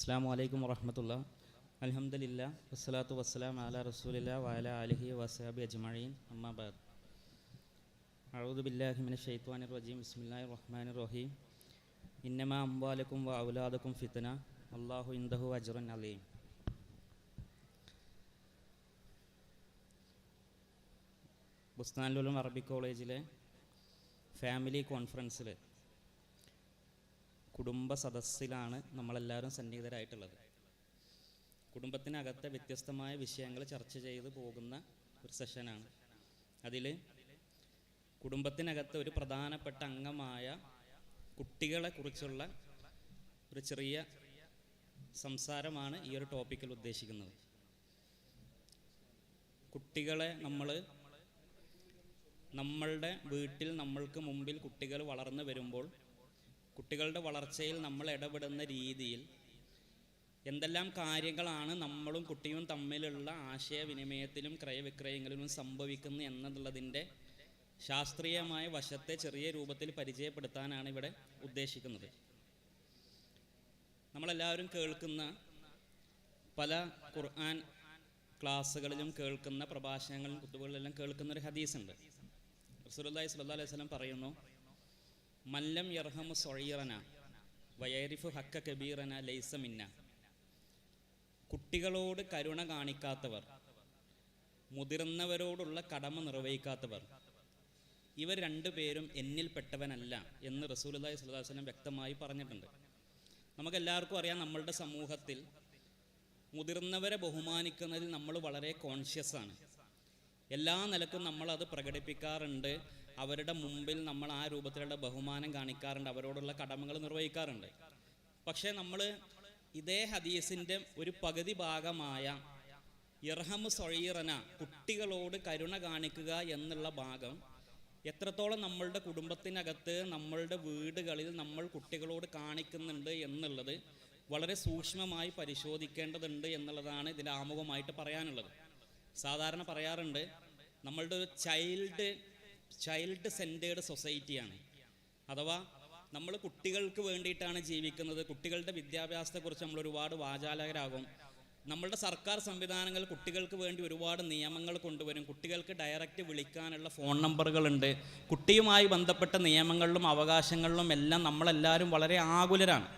അസ്സാം വലൈക്കും വറഹമത്തുള്ള. അലഹമുല്ല വസ്സലാത്തു വസ്സലാം അല റസൂലില്ല വാല അലഹി വസാബി അജ്മഈൻ. അമ്മാബാദ് അഊദു ബില്ലാഹി മിനശ് റജീം. ബിസ്മില്ലാഹിർ റഹ്മാൻ റഹീം. ഇന്നമ അംബാലക്കും വ ഔലാദക്കും ഫിത്ന. അല്ലാഹു ഇൻദഹു അജ്റുൻ അലീം. ബുസ്താനുലും അറബി കോളേജിലെ ഫാമിലി കോൺഫറൻസിൽ കുടുംബ സദസ്സിലാണ് നമ്മളെല്ലാവരും സന്നിഹിതരായിട്ടുള്ളത്. കുടുംബത്തിനകത്തെ വ്യത്യസ്തമായ വിഷയങ്ങൾ ചർച്ച ചെയ്ത് പോകുന്ന ഒരു സെഷനാണ്. അതിൽ കുടുംബത്തിനകത്ത് ഒരു പ്രധാനപ്പെട്ട അംഗമായ കുട്ടികളെ കുറിച്ചുള്ള ഒരു ചെറിയ സംസാരമാണ് ഈ ഒരു ടോപ്പിക്കിൽ ഉദ്ദേശിക്കുന്നത്. കുട്ടികളെ നമ്മൾ നമ്മളുടെ വീട്ടിൽ നമ്മൾക്ക് മുമ്പിൽ കുട്ടികൾ വളർന്നു വരുമ്പോൾ കുട്ടികളുടെ വളർച്ചയിൽ നമ്മൾ ഇടപെടുന്ന രീതിയിൽ എന്തെല്ലാം കാര്യങ്ങളാണ് നമ്മളും കുട്ടിയും തമ്മിലുള്ള ആശയവിനിമയത്തിലും ക്രയവിക്രയങ്ങളിലും സംഭവിക്കുന്നത് എന്നുള്ളതിന്റെ ശാസ്ത്രീയമായ വശത്തെ ചെറിയ രൂപത്തിൽ പരിചയപ്പെടുത്താനാണ് ഇവിടെ ഉദ്ദേശിക്കുന്നത്. നമ്മളെല്ലാവരും കേൾക്കുന്ന പല ഖുർആൻ ക്ലാസ്സുകളിലും കേൾക്കുന്ന പ്രഭാഷണങ്ങളിലും കുത്തുകളിലെല്ലാം കേൾക്കുന്ന ഒരു ഹദീസുണ്ട്. റസൂലുള്ളാഹി സ്വല്ലല്ലാഹു അലൈഹി വസല്ലം പറയുന്നു മല്ലം യർഹമു സൊഴീറന വയരിഫു ഹക്ക കബീറന ലൈസമിന്ന കുട്ടികളോട് കരുണ കാണിക്കാത്തവർ മുതിർന്നവരോടുള്ള കടമ നിർവഹിക്കാത്തവർ ഇവർ രണ്ടുപേരും എന്നിൽപ്പെട്ടവനല്ല എന്ന് അലൈഹി വസല്ലം വ്യക്തമായി പറഞ്ഞിട്ടുണ്ട്. നമുക്കെല്ലാവർക്കും അറിയാം നമ്മളുടെ സമൂഹത്തിൽ മുതിർന്നവരെ ബഹുമാനിക്കുന്നതിൽ നമ്മൾ വളരെ കോൺഷ്യസ് ആണ്. എല്ലാ നിലക്കും നമ്മളത് പ്രകടിപ്പിക്കാറുണ്ട്. അവരുടെ മുമ്പിൽ നമ്മൾ ആ രൂപത്തിലുള്ള ബഹുമാനം കാണിക്കാറുണ്ട് അവരോടുള്ള കടമകൾ നിർവഹിക്കാറുണ്ട്. പക്ഷേ നമ്മൾ ഇതേ ഹദീസിന്റെ ഒരു പകുതി ഭാഗമായ ഇർഹമ് സൊഴീറന കുട്ടികളോട് കരുണ കാണിക്കുക എന്നുള്ള ഭാഗം എത്രത്തോളം നമ്മളുടെ കുടുംബത്തിനകത്ത് നമ്മളുടെ വീടുകളിൽ നമ്മൾ കുട്ടികളോട് കാണിക്കുന്നുണ്ട് എന്നുള്ളത് വളരെ സൂക്ഷ്മമായി പരിശോധിക്കേണ്ടതുണ്ട് എന്നുള്ളതാണ് ഇതിന്റെ ആമുഖമായിട്ട് പറയാനുള്ളത്. സാധാരണ പറയാറുണ്ട് നമ്മളുടെ ഒരു ചൈൽഡ് ചൈൽഡ് സെന്റേഡ് സൊസൈറ്റിയാണ് അഥവാ നമ്മൾ കുട്ടികൾക്ക് വേണ്ടിയിട്ടാണ് ജീവിക്കുന്നത്. കുട്ടികളുടെ വിദ്യാഭ്യാസത്തെക്കുറിച്ച് നമ്മൾ ഒരുപാട് വാചാലകരാകും. നമ്മളുടെ സർക്കാർ സംവിധാനങ്ങൾ കുട്ടികൾക്ക് വേണ്ടി ഒരുപാട് നിയമങ്ങൾ കൊണ്ടുവരും. കുട്ടികൾക്ക് ഡയറക്റ്റ് വിളിക്കാനുള്ള ഫോൺ നമ്പറുകളുണ്ട് കുട്ടിയുമായി ബന്ധപ്പെട്ട നിയമങ്ങളിലും അവകാശങ്ങളിലും എല്ലാം നമ്മളെല്ലാവരും വളരെ ആകുലരാണ്.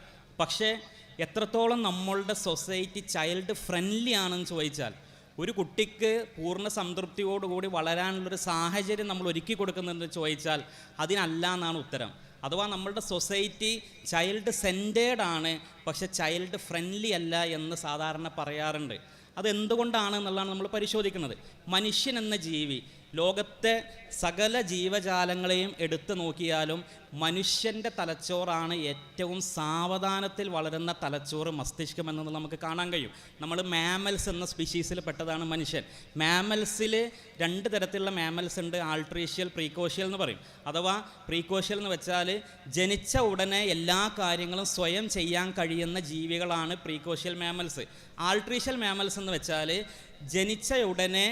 പക്ഷേ എത്രത്തോളം നമ്മളുടെ സൊസൈറ്റി ചൈൽഡ് ഫ്രണ്ട്ലി ആണെന്ന് ചോദിച്ചാൽ ഒരു കുട്ടിക്ക് പൂർണ സംതൃപ്തിയോടുകൂടി വളരാനുള്ളൊരു സാഹചര്യം നമ്മൾ ഒരുക്കി കൊടുക്കുന്നുണ്ടെന്ന് ചോദിച്ചാൽ അതിനല്ല എന്നാണ് ഉത്തരം. അഥവാ നമ്മളുടെ സൊസൈറ്റി ചൈൽഡ് സെന്റേഡ് ആണ് പക്ഷെ ചൈൽഡ് ഫ്രണ്ട്ലി അല്ല എന്ന് സാധാരണ പറയാറുണ്ട്. അതെന്തുകൊണ്ടാണ് എന്നുള്ളതാണ് നമ്മൾ പരിശോധിക്കുന്നത്. മനുഷ്യൻ എന്ന ജീവി ലോകത്തെ സകല ജീവജാലങ്ങളെയും എടുത്തു നോക്കിയാലും മനുഷ്യന്റെ തലച്ചോറാണ് ഏറ്റവും സാവധാനത്തിൽ വളരുന്ന തലച്ചോറ് മസ്തിഷ്കം എന്നത് നമുക്ക് കാണാൻ കഴിയും. നമ്മൾ മാമൽസ് എന്ന സ്പീഷീസിൽ പെട്ടതാണ് മനുഷ്യൻ. മാമൽസിൽ രണ്ട് തരത്തിലുള്ള മാമൽസ് ഉണ്ട് ആൾട്രീഷ്യൽ പ്രീകോഷ്യൽ എന്ന് പറയും. അഥവാ പ്രീകോഷ്യൽ എന്ന് വെച്ചാൽ ജനിച്ച ഉടനെ എല്ലാ കാര്യങ്ങളും സ്വയം ചെയ്യാൻ കഴിയുന്ന ജീവികളാണ് പ്രീകോഷ്യൽ മാമൽസ് ആൾട്രീഷ്യൽ മാമൽസ് എന്ന് വെച്ചാൽ ജനിച്ച ഉടനെ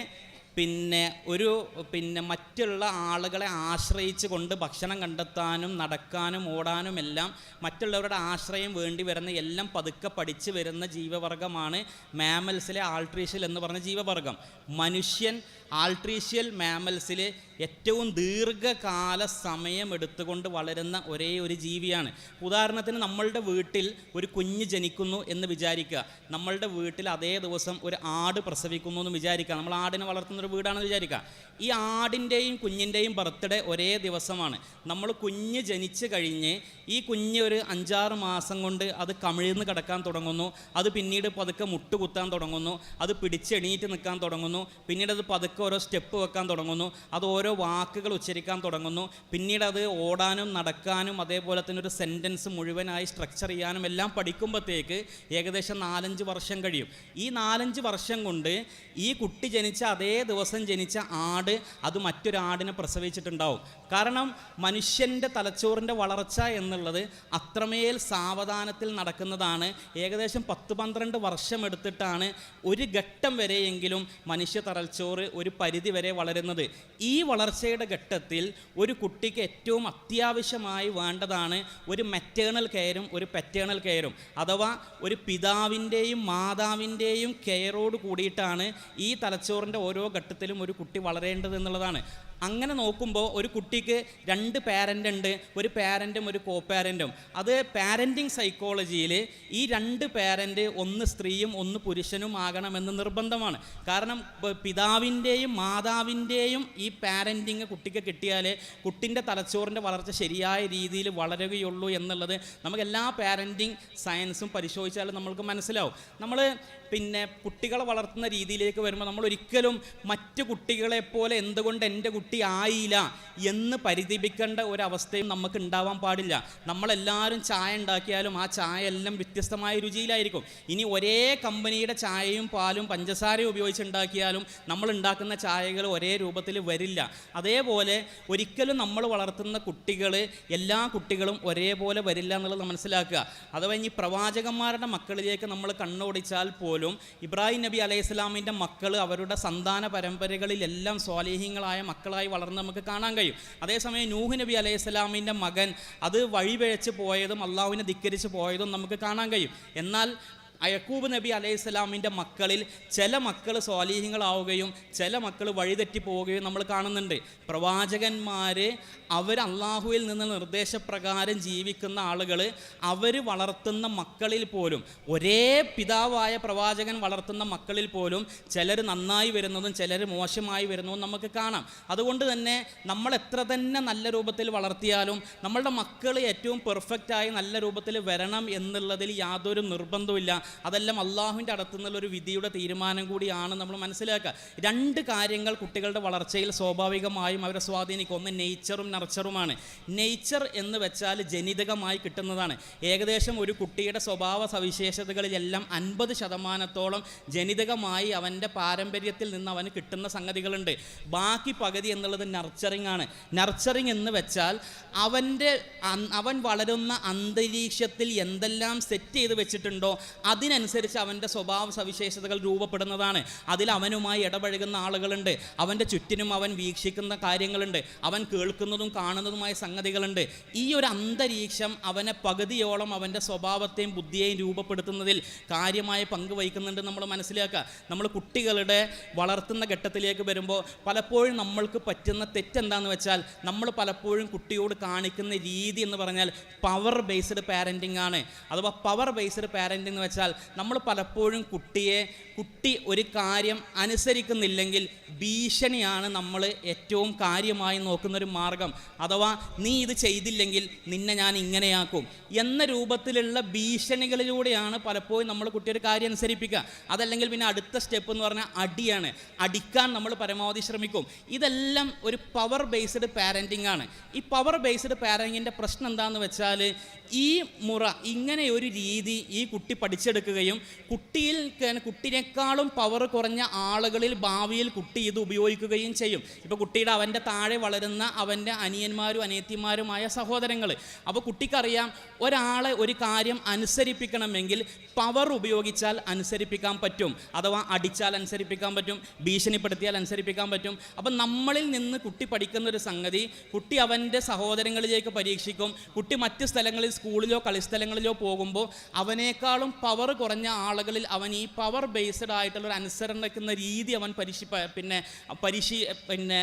പിന്നെ ഒരു പിന്നെ മറ്റുള്ള ആളുകളെ ആശ്രയിച്ച് കൊണ്ട് ഭക്ഷണം കണ്ടെത്താനും നടക്കാനും ഓടാനും എല്ലാം മറ്റുള്ളവരുടെ ആശ്രയം വേണ്ടി വരുന്ന എല്ലാം പതുക്കെ പഠിച്ചു വരുന്ന ജീവവർഗമാണ് മാമൽസിലെ ആൾട്രീഷ്യൽ എന്ന് പറഞ്ഞ ജീവവർഗം മനുഷ്യൻ ആൾട്രീഷ്യൽ മാമൽസിൽ ഏറ്റവും ദീർഘകാല സമയം എടുത്തുകൊണ്ട് വളരുന്ന ഒരേ ഒരു ജീവിയാണ്. ഉദാഹരണത്തിന് നമ്മളുടെ വീട്ടിൽ ഒരു കുഞ്ഞ് ജനിക്കുന്നു എന്ന് വിചാരിക്കുക. നമ്മളുടെ വീട്ടിൽ അതേ ദിവസം ഒരു ആട് പ്രസവിക്കുന്നു എന്ന് വിചാരിക്കുക. നമ്മൾ ആടിനെ വളർത്തുന്ന ഒരു വീടാണെന്ന് വിചാരിക്കുക. ഈ ആടിന്റെയും കുഞ്ഞിന്റെയും ബർത്ത്ഡേ ഒരേ ദിവസമാണ്. നമ്മൾ കുഞ്ഞ് ജനിച്ചു കഴിഞ്ഞ് ഈ കുഞ്ഞ് ഒരു അഞ്ചാറ് മാസം കൊണ്ട് അത് കമിഴ്ന്ന് കിടക്കാൻ തുടങ്ങുന്നു. അത് പിന്നീട് പതുക്കെ മുട്ടുകുത്താൻ തുടങ്ങുന്നു. അത് പിടിച്ചെണീറ്റ് നിൽക്കാൻ തുടങ്ങുന്നു. പിന്നീട് അത് പതുക്കെ ഓരോ സ്റ്റെപ്പ് വെക്കാൻ തുടങ്ങുന്നു. അത് ഓരോ വാക്കുകൾ ഉച്ചരിക്കാൻ തുടങ്ങുന്നു. പിന്നീട് അത് ഓടാനും നടക്കാനും അതേപോലെ തന്നെ ഒരു സെന്റൻസ് മുഴുവനായി സ്ട്രക്ചർ ചെയ്യാനും എല്ലാം പഠിക്കുമ്പോഴത്തേക്ക് ഏകദേശം നാലഞ്ച് വർഷം കഴിയും. ഈ നാലഞ്ച് വർഷം കൊണ്ട് ഈ കുട്ടി ജനിച്ച അതേ ദിവസം ജനിച്ച ആട് അത് മറ്റൊരാടിനെ പ്രസവിച്ചിട്ടുണ്ടാവും. കാരണം മനുഷ്യന്റെ തലച്ചോറിന്റെ വളർച്ച എന്നുള്ളത് അത്രമേൽ സാവധാനത്തിൽ നടക്കുന്നതാണ്. ഏകദേശം പത്ത് പന്ത്രണ്ട് വർഷം എടുത്തിട്ടാണ് ഒരു ഘട്ടം വരെയെങ്കിലും മനുഷ്യ തലച്ചോറ് ഒരു പരിധി വരെ വളരുന്നത്. ഈ വളർച്ചയുടെ ഘട്ടത്തിൽ ഒരു കുട്ടിക്ക് ഏറ്റവും അത്യാവശ്യമായി വേണ്ടതാണ് ഒരു മെറ്റേണൽ കെയറും ഒരു പെറ്റേണൽ കെയറും അഥവാ ഒരു പിതാവിന്റെയും മാതാവിന്റെയും കെയറോട് കൂടിയിട്ടാണ് ഈ തലച്ചോറിന്റെ ഓരോ ഘട്ടത്തിലും ഒരു കുട്ടി വളരേണ്ടത് എന്നുള്ളതാണ് അങ്ങനെ നോക്കുമ്പോൾ ഒരു കുട്ടിക്ക് രണ്ട് പാരന്റ് ഉണ്ട് ഒരു പാരന്റും ഒരു കോ പാരന്റും അത് പാരന്റിങ് സൈക്കോളജിയിൽ ഈ രണ്ട് പാരന്റ് ഒന്ന് സ്ത്രീയും ഒന്ന് പുരുഷനും ആകണമെന്ന് നിർബന്ധമാണ്. കാരണം പിതാവിന്റെയും മാതാവിന്റെയും ഈ പാരന്റിങ് കുട്ടിക്ക് കിട്ടിയാലേ കുട്ടിന്റെ തലച്ചോറിന്റെ വളർച്ച ശരിയായ രീതിയിൽ വളരുകയുള്ളൂ എന്നുള്ളത് നമുക്ക് എല്ലാ പാരന്റിങ് സയൻസും പരിശോധിച്ചാലും നമ്മൾക്ക് മനസ്സിലാവും. നമ്മൾ പിന്നെ കുട്ടികളെ വളർത്തുന്ന രീതിയിലേക്ക് വരുമ്പോൾ നമ്മൾ ഒരിക്കലും മറ്റു കുട്ടികളെപ്പോലെ എന്തുകൊണ്ട് എന്റെ കുട്ടി ആയില്ല എന്ന് പരിതപിക്കേണ്ട ഒരവസ്ഥയും നമുക്ക് ഉണ്ടാവാൻ പാടില്ല. നമ്മളെല്ലാവരും ചായ ഉണ്ടാക്കിയാലും ആ ചായ എല്ലാം വ്യത്യസ്തമായ രുചിയിലായിരിക്കും. ഇനി ഒരേ കമ്പനിയുടെ ചായയും പാലും പഞ്ചസാരയും ഉപയോഗിച്ചുണ്ടാക്കിയാലും നമ്മൾ ഉണ്ടാക്കുന്ന ചായകൾ ഒരേ രൂപത്തിൽ വരില്ല. അതേപോലെ ഒരിക്കലും നമ്മൾ വളർത്തുന്ന കുട്ടികൾ എല്ലാ കുട്ടികളും ഒരേപോലെ വരില്ല എന്നുള്ളത് മനസ്സിലാക്കുക. അഥവാ ഇനി പ്രവാചകന്മാരുടെ മക്കളിലേക്ക് നമ്മൾ കണ്ണോടിച്ചാൽ പോലും ഇബ്രാഹിം നബി അലൈഹി സ്വലാമിന്റെ മക്കൾ അവരുടെ സന്താന പരമ്പരകളിലെല്ലാം സ്വാലേഹ്യങ്ങളായ മക്കളായി വളർന്ന് നമുക്ക് കാണാൻ കഴിയും. അതേസമയം നൂഹ് നബി അലൈഹി സ്വലാമിന്റെ മകൻ അത് വഴിപിഴച്ച് പോയതും അള്ളാഹുവിനെ ധിക്കരിച്ച് പോയതും നമുക്ക് കാണാൻ കഴിയും. എന്നാൽ അയക്കൂബ് നബി അലൈഹി സ്വലാമിന്റെ മക്കളിൽ ചില മക്കൾ സ്വാലീഹ്യങ്ങളാവുകയും ചില മക്കൾ വഴിതെറ്റി പോവുകയും നമ്മൾ കാണുന്നുണ്ട്. പ്രവാചകന്മാർ അവർ അള്ളാഹുവിൽ നിന്ന് നിർദ്ദേശപ്രകാരം ജീവിക്കുന്ന ആളുകൾ അവർ വളർത്തുന്ന മക്കളിൽ പോലും ഒരേ പിതാവായ പ്രവാചകൻ വളർത്തുന്ന മക്കളിൽ പോലും ചിലർ നന്നായി വരുന്നതും ചിലർ മോശമായി വരുന്നതും നമുക്ക് കാണാം. അതുകൊണ്ട് തന്നെ നമ്മൾ എത്ര തന്നെ നല്ല രൂപത്തിൽ വളർത്തിയാലും നമ്മളുടെ മക്കൾ ഏറ്റവും പെർഫെക്റ്റായി നല്ല രൂപത്തിൽ വരണം എന്നുള്ളതിൽ യാതൊരു നിർബന്ധവുമില്ല. അതെല്ലാം അള്ളാഹുവിന്റെ അടുത്തു നിന്നുള്ള ഒരു വിധിയുടെ തീരുമാനം കൂടിയാണ് നമ്മൾ മനസ്സിലാക്കുക. രണ്ട് കാര്യങ്ങൾ കുട്ടികളുടെ വളർച്ചയിൽ സ്വാഭാവികമായും അവരെ സ്വാധീനിക്കും. ഒന്ന് നെയ്ച്ചറും നർച്ചറുമാണ് നെയ്ച്ചർ എന്ന് വെച്ചാൽ ജനിതകമായി കിട്ടുന്നതാണ്. ഏകദേശം ഒരു കുട്ടിയുടെ സ്വഭാവ സവിശേഷതകളിലെല്ലാം അൻപത് ശതമാനത്തോളം ജനിതകമായി അവന്റെ പാരമ്പര്യത്തിൽ നിന്ന് അവന് കിട്ടുന്ന സംഗതികളുണ്ട്. ബാക്കി പകുതി എന്നുള്ളത് നർച്ചറിങ് ആണ്. നർച്ചറിങ് എന്ന് വെച്ചാൽ അവന്റെ അവൻ വളരുന്ന അന്തരീക്ഷത്തിൽ എന്തെല്ലാം സെറ്റ് ചെയ്ത് വെച്ചിട്ടുണ്ടോ അതിനനുസരിച്ച് അവന്റെ സ്വഭാവ സവിശേഷതകൾ രൂപപ്പെടുന്നതാണ്. അതിൽ അവനുമായി ഇടപഴകുന്ന ആളുകളുണ്ട്. അവന്റെ ചുറ്റിനും അവൻ വീക്ഷിക്കുന്ന കാര്യങ്ങളുണ്ട്. അവൻ കേൾക്കുന്നതും കാണുന്നതുമായ സംഗതികളുണ്ട്. ഈ ഒരു അന്തരീക്ഷം അവനെ പകുതിയോളം അവന്റെ സ്വഭാവത്തെയും ബുദ്ധിയെയും രൂപപ്പെടുത്തുന്നതിൽ കാര്യമായ പങ്ക് വഹിക്കുന്നുണ്ട് നമ്മൾ മനസ്സിലാക്കുക. നമ്മൾ കുട്ടികളുടെ വളർത്തുന്ന ഘട്ടത്തിലേക്ക് വരുമ്പോൾ പലപ്പോഴും നമ്മൾക്ക് പറ്റുന്ന തെറ്റെന്താന്ന് വെച്ചാൽ നമ്മൾ പലപ്പോഴും കുട്ടിയോട് കാണിക്കുന്ന രീതി എന്ന് പറഞ്ഞാൽ പവർ ബേസ്ഡ് പാരന്റിംഗ് ആണ്. അഥവാ പവർ ബേസ്ഡ് പാരന്റിംഗ് എന്ന് വെച്ചാൽ നമ്മൾ പലപ്പോഴും കുട്ടിയെ കുട്ടി ഒരു കാര്യം അനുസരിക്കുന്നില്ലെങ്കിൽ ഭീഷണിയാണ് നമ്മൾ ഏറ്റവും കാര്യമായി നോക്കുന്നൊരു മാർഗം. അഥവാ നീ ഇത് ചെയ്തില്ലെങ്കിൽ നിന്നെ ഞാൻ ഇങ്ങനെയാക്കും. എന്ന രൂപത്തിലുള്ള ഭീഷണികളിലൂടെയാണ് പലപ്പോഴും നമ്മൾ കുട്ടി ഒരു കാര്യം അനുസരിപ്പിക്കുക. അതല്ലെങ്കിൽ പിന്നെ അടുത്ത സ്റ്റെപ്പ് എന്ന് പറഞ്ഞാൽ അടിയാണ്. അടിക്കാൻ നമ്മൾ പരമാവധി ശ്രമിക്കും. ഇതെല്ലാം ഒരു പവർ ബേസ്ഡ് പാരന്റിംഗ് ആണ്. ഈ പവർ ബേസ്ഡ് പാരന്റിങ്ങിന്റെ പ്രശ്നം എന്താണെന്ന് വെച്ചാൽ ഈ മുറ ഇങ്ങനെ ഒരു രീതി ഈ കുട്ടി പഠിച്ചെടുക്കുകയും കുട്ടിയിൽ കുട്ടിനേക്കാളും പവർ കുറഞ്ഞ ആളുകളിൽ ഭാവിയിൽ കുട്ടി ഇത് ഉപയോഗിക്കുകയും ചെയ്യും. ഇപ്പോൾ കുട്ടിയുടെ അവന്റെ താഴെ വളരുന്ന അവന്റെ അനിയന്മാരും അനിയത്തിമാരുമായ സഹോദരങ്ങൾ അപ്പോൾ കുട്ടിക്കറിയാം ഒരാളെ ഒരു കാര്യം അനുസരിപ്പിക്കണമെങ്കിൽ പവർ ഉപയോഗിച്ചാൽ അനുസരിപ്പിക്കാൻ പറ്റും. അഥവാ അടിച്ചാൽ അനുസരിപ്പിക്കാൻ പറ്റും ഭീഷണിപ്പെടുത്തിയാൽ അനുസരിപ്പിക്കാൻ പറ്റും. അപ്പം നമ്മളിൽ നിന്ന് കുട്ടി പഠിക്കുന്ന ഒരു സംഗതി കുട്ടി അവന്റെ സഹോദരങ്ങളിലേക്ക് പരീക്ഷിക്കും. കുട്ടി മറ്റ് സ്ഥലങ്ങളിൽ സ്കൂളിലോ കളിസ്ഥലങ്ങളിലോ പോകുമ്പോൾ അവനേക്കാളും പവർ കുറഞ്ഞ ആളുകളിൽ അവൻ ഈ പവർ ബേസ്ഡ് ആയിട്ടുള്ള ഒരു അനുസരണക്കുന്ന രീതി അവൻ പരിശി പിന്നെ പരിശീ പിന്നെ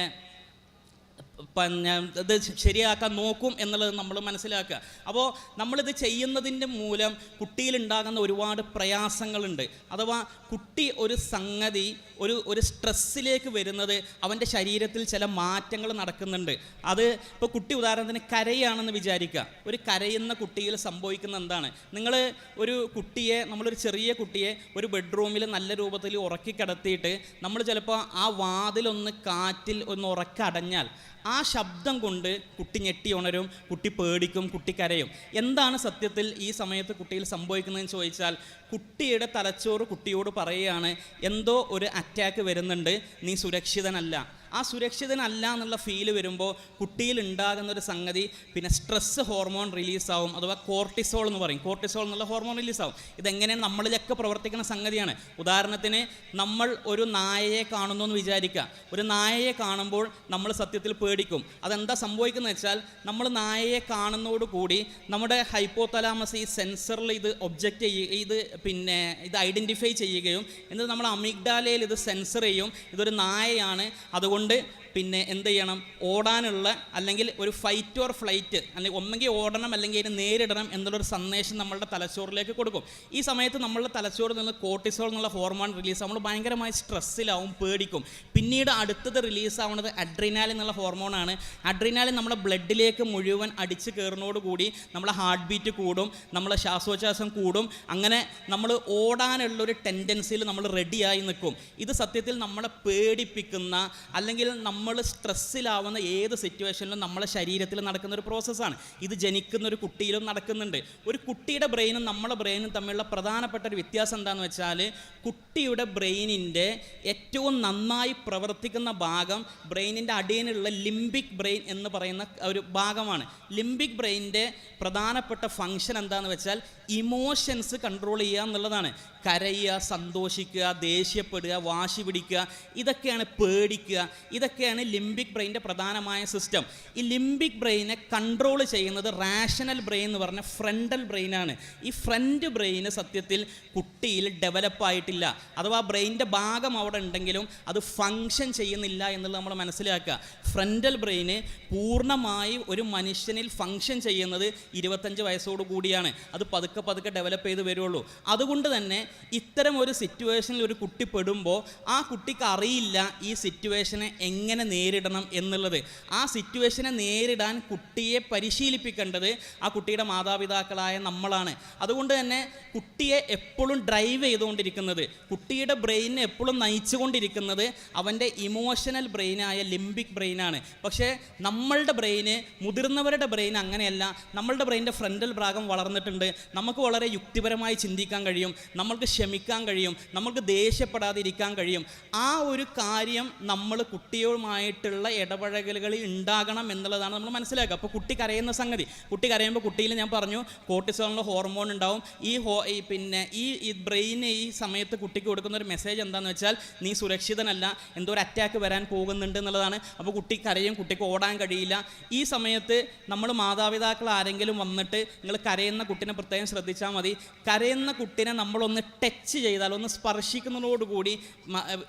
ഇത് ശരിയാക്കാൻ നോക്കും എന്നുള്ളത് നമ്മൾ മനസ്സിലാക്കുക. അപ്പോൾ നമ്മളിത് ചെയ്യുന്നതിന്റെ മൂലം കുട്ടിയിലുണ്ടാകുന്ന ഒരുപാട് പ്രയാസങ്ങളുണ്ട്. അഥവാ കുട്ടി ഒരു സംഗതി ഒരു ഒരു സ്ട്രെസ്സിലേക്ക് വരുന്നത് അവന്റെ ശരീരത്തിൽ ചില മാറ്റങ്ങൾ നടക്കുന്നുണ്ട്. അത് ഇപ്പോൾ കുട്ടി ഉദാഹരണത്തിന് കരയാണെന്ന് വിചാരിക്കുക. ഒരു കരയുന്ന കുട്ടിയിൽ സംഭവിക്കുന്ന എന്താണ്? നിങ്ങൾ ഒരു കുട്ടിയെ നമ്മളൊരു ചെറിയ കുട്ടിയെ ഒരു ബെഡ്റൂമിൽ നല്ല രൂപത്തിൽ ഉറക്കി കിടത്തിയിട്ട് നമ്മൾ ചിലപ്പോൾ ആ വാതിലൊന്ന് കാറ്റിൽ ഒന്ന് ഉറക്കടഞ്ഞാൽ ആ ശബ്ദം കൊണ്ട് കുട്ടി ഞെട്ടി ഉണരും കുട്ടി പേടിക്കും കുട്ടി കരയും. എന്താണ് സത്യത്തിൽ ഈ സമയത്ത് കുട്ടിയിൽ സംഭവിക്കുന്നതെന്ന് ചോദിച്ചാൽ കുട്ടിയുടെ തലച്ചോറ് കുട്ടിയോട് പറയുകയാണ് എന്തോ ഒരു അറ്റാക്ക് വരുന്നുണ്ട് നീ സുരക്ഷിതനല്ല. ആ സുരക്ഷിതനല്ല എന്നുള്ള ഫീൽ വരുമ്പോൾ കുട്ടിയിൽ ഉണ്ടാകുന്ന ഒരു സംഗതി പിന്നെ സ്ട്രെസ് ഹോർമോൺ റിലീസാവും അഥവാ കോർട്ടിസോൾ എന്ന് പറയും. കോർട്ടിസോൾ എന്നുള്ള ഹോർമോൺ റിലീസാവും ഇതെങ്ങനെയാണ് നമ്മളിലൊക്കെ പ്രവർത്തിക്കുന്ന സംഗതിയാണ്. ഉദാഹരണത്തിന് നമ്മൾ ഒരു നായയെ കാണുന്നു എന്ന് വിചാരിക്കുക. ഒരു നായയെ കാണുമ്പോൾ നമ്മൾ സത്യത്തിൽ പേടിക്കും. അതെന്താ സംഭവിക്കുന്നത് വെച്ചാൽ നമ്മൾ നായയെ കാണുന്നതോടുകൂടി നമ്മുടെ ഹൈപ്പോതലാമസ് ഈ സെൻസറിൽ ഇത് ഒബ്ജക്റ്റ് ചെയ്യുക ഇത് പിന്നെ ഇത് ഐഡന്റിഫൈ ചെയ്യുകയും എന്നിട്ട് നമ്മൾ അമിഗ്ഡാലയിൽ ഇത് സെൻസർ ചെയ്യും. ഇതൊരു നായയാണ്. അതുകൊണ്ട് അതുകൊണ്ട് പിന്നെ എന്ത് ചെയ്യണം? ഓടാനുള്ള അല്ലെങ്കിൽ ഒരു ഫൈറ്റ് ഓർ ഫ്ലൈറ്റ് അല്ലെങ്കിൽ ഒന്നെങ്കിൽ ഓടണം അല്ലെങ്കിൽ അതിനെ നേരിടണം എന്നുള്ളൊരു സന്ദേശം നമ്മളുടെ തലച്ചോറിലേക്ക് കൊടുക്കും. ഈ സമയത്ത് നമ്മളുടെ തലച്ചോറിൽ നിന്ന് കോർട്ടിസോൾ എന്നുള്ള ഹോർമോൺ റിലീസ് നമ്മൾ ഭയങ്കരമായി സ്ട്രെസ്സിലാവും പേടിക്കും. പിന്നീട് അടുത്തത് റിലീസാവുന്നത് അഡ്രിനാൽ എന്നുള്ള ഹോർമോണാണ് അഡ്രിനാൽ നമ്മുടെ ബ്ലഡിലേക്ക് മുഴുവൻ അടിച്ച് കയറുന്നതോടുകൂടി നമ്മളെ ഹാർട്ട് ബീറ്റ് കൂടും നമ്മളെ ശ്വാസോച്ഛ്വാസം കൂടും. അങ്ങനെ നമ്മൾ ഓടാനുള്ളൊരു ടെൻഡൻസിയിൽ നമ്മൾ റെഡിയായി നിൽക്കും. ഇത് സത്യത്തിൽ നമ്മളെ പേടിപ്പിക്കുന്ന അല്ലെങ്കിൽ നമ്മൾ സ്ട്രെസ്സിലാവുന്ന ഏത് സിറ്റുവേഷനിലും നമ്മളെ ശരീരത്തിൽ നടക്കുന്ന ഒരു പ്രോസസ്സാണ്. ഇത് ജനിക്കുന്ന ഒരു കുട്ടിയിലും നടക്കുന്നുണ്ട്. ഒരു കുട്ടിയുടെ ബ്രെയിനും നമ്മളെ ബ്രെയിനും തമ്മിലുള്ള പ്രധാനപ്പെട്ട ഒരു വ്യത്യാസം എന്താണെന്ന് വെച്ചാൽ കുട്ടിയുടെ ബ്രെയിനിന്റെ ഏറ്റവും നന്നായി പ്രവർത്തിക്കുന്ന ഭാഗം ബ്രെയിനിന്റെ അടിയിലുള്ള ലിംബിക് ബ്രെയിൻ എന്ന് പറയുന്ന ഒരു ഭാഗമാണ്. ലിംബിക് ബ്രെയിനിന്റെ പ്രധാനപ്പെട്ട ഫങ്ഷൻ എന്താണെന്ന് വെച്ചാൽ ഇമോഷൻസ് കൺട്രോൾ ചെയ്യുക എന്നുള്ളതാണ്. കരയുക സന്തോഷിക്കുക ദേഷ്യപ്പെടുക വാശി പിടിക്കുക ഇതൊക്കെയാണ് പേടിക്കുക. ഇതൊക്കെയാണ് ലിംബിക് ബ്രെയിന്റെ പ്രധാനമായ സിസ്റ്റം. ഈ ലിംബിക് ബ്രെയിനെ കൺട്രോൾ ചെയ്യുന്നത് റാഷണൽ ബ്രെയിൻ എന്ന് പറഞ്ഞ ഫ്രണ്ടൽ ബ്രെയിനാണ്. ഈ ഫ്രണ്ട് ബ്രെയിന് സത്യത്തിൽ കുട്ടിയിൽ ഡെവലപ്പായിട്ടില്ല അഥവാ ബ്രെയിന്റെ ഭാഗം അവിടെ ഉണ്ടെങ്കിലും അത് ഫങ്ഷൻ ചെയ്യുന്നില്ല എന്നുള്ളത് നമ്മൾ മനസ്സിലാക്കുക. ഫ്രണ്ടൽ ബ്രെയിന് പൂർണമായി ഒരു മനുഷ്യനിൽ ഫങ്ഷൻ ചെയ്യുന്നത് ഇരുപത്തഞ്ച് വയസ്സോടു കൂടിയാണ്. അത് പതുക്കെ പതുക്കെ ഡെവലപ്പ് ചെയ്ത് വരുള്ളൂ. അതുകൊണ്ട് തന്നെ ഇത്തരം ഒരു സിറ്റുവേഷനിൽ ഒരു കുട്ടി പെടുമ്പോൾ ആ കുട്ടിക്ക് അറിയില്ല ഈ സിറ്റുവേഷനെ എങ്ങനെ നേരിടണം എന്നുള്ളത്. ആ സിറ്റുവേഷനെ നേരിടാൻ കുട്ടിയെ പരിശീലിപ്പിക്കേണ്ടത് ആ കുട്ടിയുടെ മാതാപിതാക്കളായ നമ്മളാണ്. അതുകൊണ്ട് തന്നെ കുട്ടിയെ എപ്പോഴും ഡ്രൈവ് ചെയ്തുകൊണ്ടിരിക്കുന്നത് കുട്ടിയുടെ ബ്രെയിനെ എപ്പോഴും നയിച്ചുകൊണ്ടിരിക്കുന്നത് അവന്റെ ഇമോഷണൽ ബ്രെയിനായ ലിംബിക് ബ്രെയിനാണ് പക്ഷേ നമ്മളുടെ ബ്രെയിന് മുതിർന്നവരുടെ ബ്രെയിൻ അങ്ങനെയല്ല. നമ്മളുടെ ബ്രെയിന്റെ ഫ്രണ്ടൽ ഭാഗം വളർന്നിട്ടുണ്ട്. നമുക്ക് വളരെ യുക്തിപരമായി ചിന്തിക്കാൻ കഴിയും. നമ്മൾക്ക് ക്ഷമിക്കാൻ കഴിയും നമുക്ക് ദേഷ്യപ്പെടാതെ ഇരിക്കാൻ കഴിയും. ആ ഒരു കാര്യം നമ്മൾ കുട്ടിയുമായിട്ടുള്ള ഇടപഴകലുകളിൽ ഉണ്ടാകണം എന്നുള്ളതാണ് നമ്മൾ മനസ്സിലാക്കുക. അപ്പോൾ കുട്ടി കരയുന്ന സംഗതി. കുട്ടി കരയുമ്പോൾ കുട്ടിയിൽ ഞാൻ പറഞ്ഞു കോർട്ടിസോളിന്റെ ഹോർമോൺ ഉണ്ടാവും. ഈ ഹോ പിന്നെ ഈ ബ്രെയിന് ഈ സമയത്ത് കുട്ടിക്ക് കൊടുക്കുന്ന ഒരു മെസ്സേജ് എന്താണെന്ന് വെച്ചാൽ നീ സുരക്ഷിതനല്ല എന്തോ ഒരു അറ്റാക്ക് വരാൻ പോകുന്നുണ്ട് എന്നുള്ളതാണ്. അപ്പോൾ കുട്ടി കരയും കുട്ടിക്ക് ഓടാൻ കഴിയില്ല. ഈ സമയത്ത് നമ്മൾ മാതാപിതാക്കൾ ആരെങ്കിലും വന്നിട്ട് നിങ്ങൾ കരയുന്ന കുട്ടിനെ പ്രത്യേകം ശ്രദ്ധിച്ചാൽ മതി. കരയുന്ന കുട്ടിനെ നമ്മളൊന്ന് ടച്ച് ചെയ്താൽ ഒന്ന് സ്പർശിക്കുന്നതോടുകൂടി